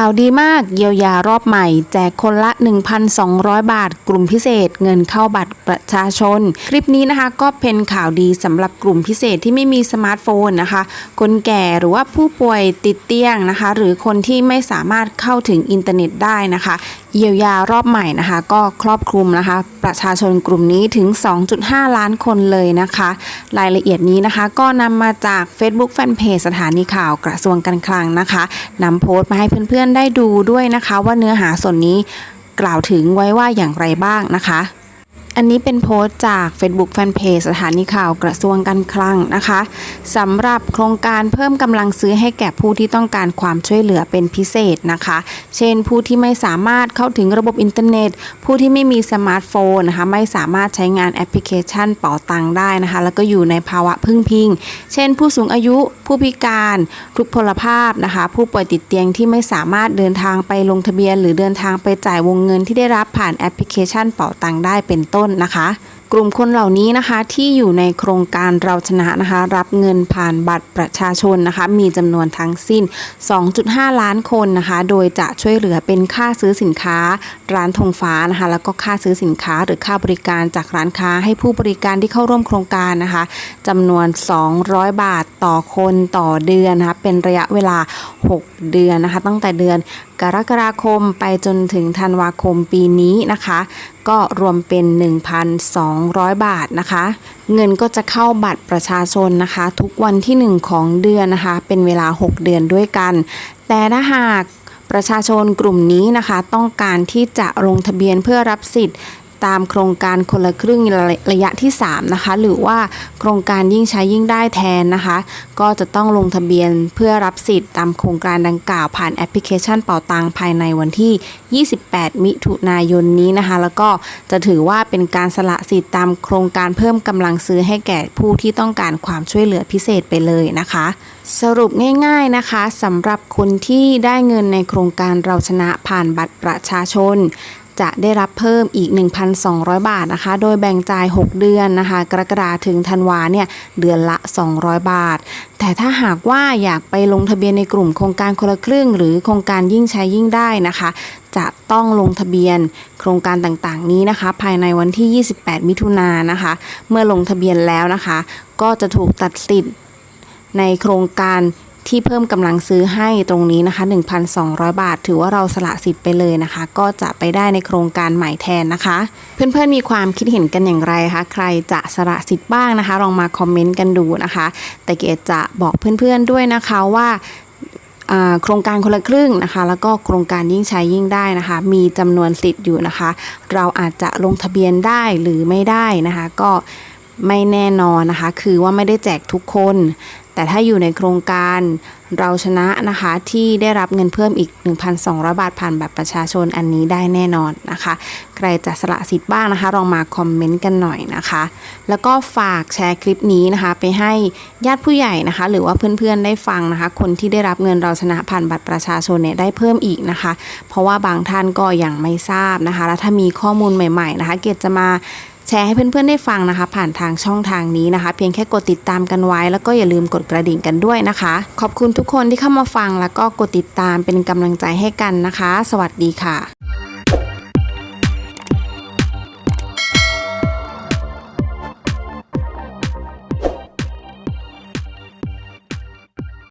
ข่าวดีมากเยียวยารอบใหม่ แจกคนละ 1,200 บาท กลุ่มพิเศษ เงินเข้าบัตรประชาชน คลิปนี้นะคะก็เป็นข่าวดีสำหรับกลุ่มพิเศษที่ไม่มีสมาร์ทโฟนนะคะ คนแก่หรือว่าผู้ป่วยติดเตียงนะคะ หรือคนที่ไม่สามารถเข้าถึงอินเทอร์เน็ตได้นะคะ เยียวยารอบใหม่นะคะ ก็ครอบคลุมนะคะ ประชาชนกลุ่มนี้ถึง 2.5 ล้านคนเลยนะคะ รายละเอียดนี้นะคะ ก็นำมาจาก Facebook Fanpage สถานีข่าวกระทรวงการคลังนะคะนำโพสต์มาให้เพื่อนๆได้ดูด้วยนะคะ ว่าเนื้อหาส่วนนี้กล่าวถึงไว้ว่าอย่างไรบ้างนะคะ อันนี้เป็นโพสต์จาก Facebook Fanpage สถานีข่าวกระทรวงการคลังนะคะสำหรับโครงการเพิ่มกำลังซื้อให้แก่ผู้ที่ต้องการความช่วยเหลือเป็นพิเศษนะคะ เช่น ผู้ที่ไม่สามารถเข้าถึงระบบอินเทอร์เน็ต ผู้ที่ไม่มีสมาร์ทโฟนนะคะไม่สามารถใช้งานแอปพลิเคชันเป๋าตังได้นะคะ แล้วก็อยู่ในภาวะพึ่งพิง เช่น ผู้สูงอายุผู้พิการทุกพลภาพนะคะ ผู้ป่วยติดเตียงที่ไม่สามารถเดินทางไปลงทะเบียน หรือเดินทางไปจ่ายวงเงินที่ได้รับผ่านแอปพลิเคชันเป๋าตังได้เป็นต้นนะคะกลุ่มคนเหล่านี้นะคะที่อยู่ในโครงการเราชนะนะคะ รับเงินผ่านบัตรประชาชนนะคะ มีจำนวนทั้งสิ้น 2.5 ล้านคนนะคะ โดยจะช่วยเหลือเป็นค่าซื้อสินค้า ร้านธงฟ้านะคะ แล้วก็ค่าซื้อสินค้าหรือค่าบริการจากร้านค้าให้ผู้บริการที่เข้าร่วมโครงการนะคะจำนวน 200 บาทต่อคนต่อเดือนนะคะเป็นระยะเวลา 6 เดือนนะคะ ตั้งแต่เดือนกรกฎาคมไปจนถึงธันวาคมปีนี้นะคะ ก็รวมเป็น 1,200บาทนะคะ เงินก็จะเข้าบัตรประชาชนนะคะ ทุกวันที่ 1 ของเดือนนะคะ เป็นเวลา 6 เดือนด้วยกัน แต่ถ้าหากประชาชนกลุ่มนี้นะคะ ต้องการที่จะลงทะเบียนเพื่อรับสิทธิ์ ตามโครงการคนละครึ่งระยะที่ 3 นะคะ หรือว่าโครงการยิ่งใช้ยิ่งได้แทนนะคะ ก็จะต้องลงทะเบียนเพื่อรับสิทธิ์ตามโครงการดังกล่าวผ่านแอปพลิเคชันเป่าตังภายในวันที่ 28 มิถุนายนนี้นะคะ แล้วก็จะถือว่าเป็นการสละสิทธิ์ตามโครงการเพิ่มกำลังซื้อให้แก่ผู้ที่ต้องการความช่วยเหลือพิเศษไปเลยนะคะ สรุปง่าย ๆนะคะสำหรับคนที่ได้เงินในโครงการเราชนะผ่านบัตรประชาชน จะได้รับเพิ่มอีก 1,200 บาทนะคะ โดยแบ่งจ่าย 6 เดือนนะคะ กรกฎาถึงธันวาเนี่ยเดือนละ 200 บาท แต่ถ้าหากว่าอยากไปลงทะเบียนในกลุ่มโครงการคนละครึ่ง หรือโครงการยิ่งใช้ยิ่งได้นะคะ จะต้องลงทะเบียนโครงการต่างๆนี้นะคะ ภายในวันที่ 28 มิถุนายนนะคะ เมื่อลงทะเบียนแล้วนะคะ ก็จะถูกตัดสิทธิ์ในโครงการ ที่เพิ่มกำลังซื้อให้ตรงนี้นะคะ 1,200 บาท ถือว่าเราสละสิทธิ์ไปเลยนะคะ ก็จะไปได้ในโครงการใหม่แทนนะคะ เพื่อนๆมีความคิดเห็นกันอย่างไรคะใครจะสละสิทธิ์บ้างนะคะ ลองมาคอมเมนต์กันดูนะคะ แต่เกดจะบอกเพื่อนๆด้วยนะคะว่าอ่าโครงการคนละครึ่งนะคะ แล้วก็โครงการยิ่งใช้ยิ่งได้นะคะ มีจำนวนสิทธิ์อยู่นะคะ เราอาจจะลงทะเบียนได้หรือไม่ได้นะคะ ก็ไม่แน่นอนนะคะ คือว่าไม่ได้แจกทุกคน แต่ถ้าอยู่ในโครงการเราชนะนะคะที่ได้รับเงินเพิ่มอีก 1,200 บาทผ่านบัตรประชาชนอันนี้ได้แน่นอนนะคะ ใครจะสละสิทธิ์บ้างนะคะลองมาคอมเมนต์กันหน่อยนะคะ แล้วก็ฝากแชร์คลิปนี้นะคะ ไปให้ญาติผู้ใหญ่นะคะ หรือว่าเพื่อนๆได้ฟังนะคะ คนที่ได้รับเงินเราชนะผ่านบัตรประชาชนเนี่ยได้เพิ่มอีกนะคะ เพราะว่าบางท่านก็ยังไม่ทราบนะคะ แล้วถ้ามีข้อมูลใหม่ ๆนะคะ เกดจะมา แชร์ให้เพื่อนๆได้ฟังนะคะ ผ่านทางช่องทางนี้นะคะ เพียงแค่กดติดตามกันไว้ แล้วก็อย่าลืมกดกระดิ่งกันด้วยนะคะ ขอบคุณทุกคนที่เข้ามาฟังแล้วก็กดติดตามเป็นกำลังใจให้กันนะคะ สวัสดีค่ะ